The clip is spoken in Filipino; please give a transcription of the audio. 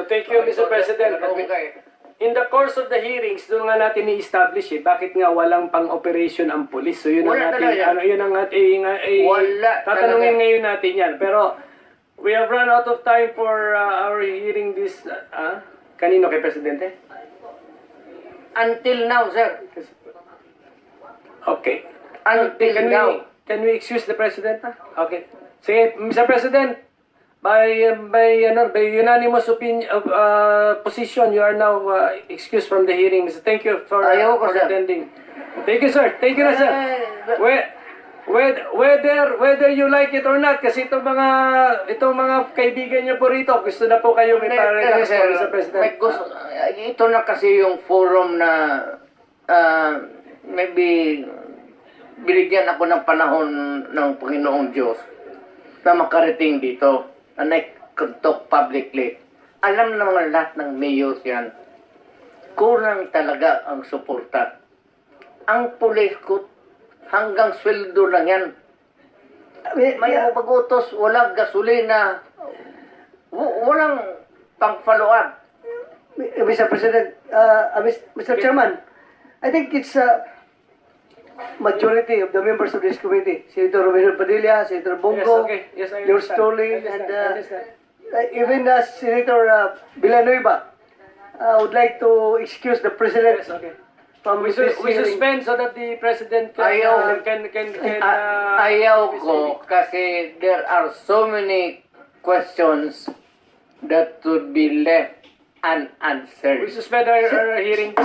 So thank you, Mr. President. In the course of the hearings, doon nga natin i-establish eh, bakit nga walang pang-operation ang police. So yun ang Wala ating, talaga. ano, yun ang ating, eh, Wala tatanungin talaga. ngayon natin yan. Pero, we have run out of time for uh, our hearing this, uh, ah? Kanino kay Presidente? Until now, sir. Okay. Until Can now. we, can we excuse the President? ah? Okay. Sige, Mr. President, by by ano by unanimous opinion of uh, position you are now uh, excused from the hearing Mr. thank you for, Ayaw ko, for sir. attending thank you sir thank you na sir Eh, but- Whe- whe- whether whether you like it or not kasi itong mga itong mga kaibigan niyo po rito gusto na po kayo may sir, Mr. President may gusto, ito na kasi yung forum na ah, maybe binigyan ako ng panahon ng Panginoong Diyos na makarating dito and I could talk publicly. Alam naman lahat ng mayors yan, kulang talaga ang suporta. Ang pulis ko, hanggang sweldo lang yan. May, may pagutos, walang gasolina, walang pang-follow up. Mr. President, uh, uh, Mr. Chairman, I think it's a majority of the members of this committee. Senator Romero Padilla, Senator Bongo, okay. Yes, I understand. and uh, uh, even uh, Senator uh, Villanueva. I would like to excuse the President yes okay from we, su- we suspend so that the President can Ayaw. uh, can can can uh, ayaw ko kasi there are so many questions that would be left we unanswered. suspend our, our hearing